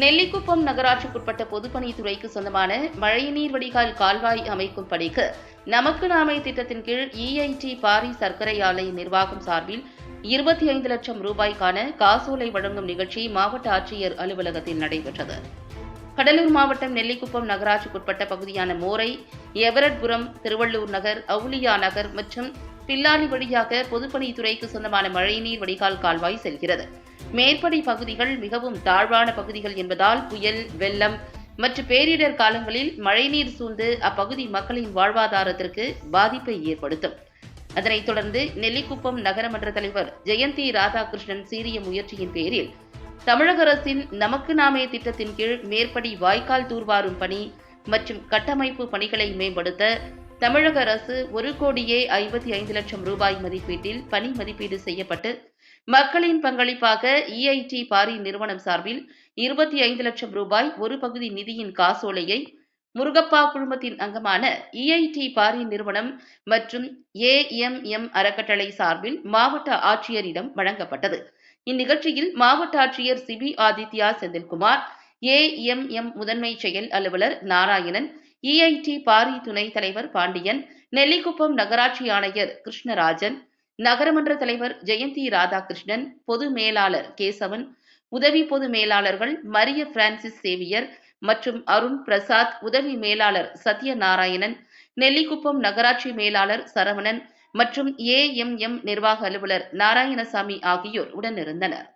நெல்லிக்குப்பம் நகராட்சிக்குட்பட்ட பொதுப்பணித்துறைக்கு சொந்தமான மழைநீர் வடிகால் கால்வாய் அமைக்கும் பணிக்கு நமக்கு நாமே திட்டத்தின் கீழ் இஐடி பாரி சர்க்கரை ஆலை நிர்வாகம் சார்பில் இருபத்தி ஐந்து லட்சம் ரூபாய்க்கான காசோலை வழங்கும் நிகழ்ச்சி மாவட்ட ஆட்சியர் அலுவலகத்தில் நடைபெற்றது. கடலூர் மாவட்டம் நெல்லிக்குப்பம் நகராட்சிக்குட்பட்ட பகுதியான மோரை எவரட்புரம் திருவள்ளூர் நகர் அவுலியா நகர் மற்றும் பில்லாரி வழியாக பொதுப்பணித்துறைக்கு சொந்தமான மழைநீர் வடிகால் கால்வாய் செல்கிறது. மேற்படி பகுதிகள் மிகவும் தாழ்வான பகுதிகள் என்பதால் புயல் வெள்ளம் மற்றும் பேரிடர் காலங்களில் மழைநீர் சூழ்ந்து அப்பகுதி மக்களின் வாழ்வாதாரத்திற்கு பாதிப்பை ஏற்படுத்தும். அதனைத் தொடர்ந்து நெல்லிக்குப்பம் நகரமன்ற தலைவர் ஜெயந்தி ராதாகிருஷ்ணன் சீரிய முயற்சியின் பேரில் தமிழக அரசின் நமக்கு நாமே திட்டத்தின் கீழ் மேற்படி வாய்க்கால் தூர்வாரும் பணி மற்றும் கட்டமைப்பு பணிகளை மேம்படுத்த தமிழக அரசு ஒரு கோடியே ஐம்பத்தி ஐந்து லட்சம் ரூபாய் மதிப்பீட்டில் பணி மதிப்பீடு செய்யப்பட்டு மக்களின் பங்களிப்பாக இஐடி பாரி நிறுவனம் சார்பில் இருபத்தி ஐந்து லட்சம் ரூபாய் ஒரு பகுதி நிதியின் காசோலையை முருகப்பா குழுமத்தின் அங்கமான இஐடி பாரி நிறுவனம் மற்றும் ஏஎம்எம் அறக்கட்டளை சார்பில் மாவட்ட ஆட்சியரிடம் வழங்கப்பட்டது. இந்நிகழ்ச்சியில் மாவட்ட ஆட்சியர் சிபி ஆதித்யா செந்தில்குமார் ஏஎம்எம் முதன்மை செயல் அலுவலர் நாராயணன் இஐடி பாரி துணைத் தலைவர் பாண்டியன் நெல்லிக்குப்பம் நகராட்சி ஆணையர் கிருஷ்ணராஜன் நகரமன்ற தலைவர் ஜெயந்தி ராதாகிருஷ்ணன் பொது மேலாளர் கேசவன் உதவி பொது மேலாளர்கள் மரிய பிரான்சிஸ் சேவியர் மற்றும் அருண் பிரசாத் உதவி மேலாளர் சத்யநாராயணன் நெல்லிக்குப்பம் நகராட்சி மேலாளர் சரவணன் மற்றும் ஏஎம்எம் நிர்வாக அலுவலர் நாராயணசாமி ஆகியோர் உடனிருந்தனர்.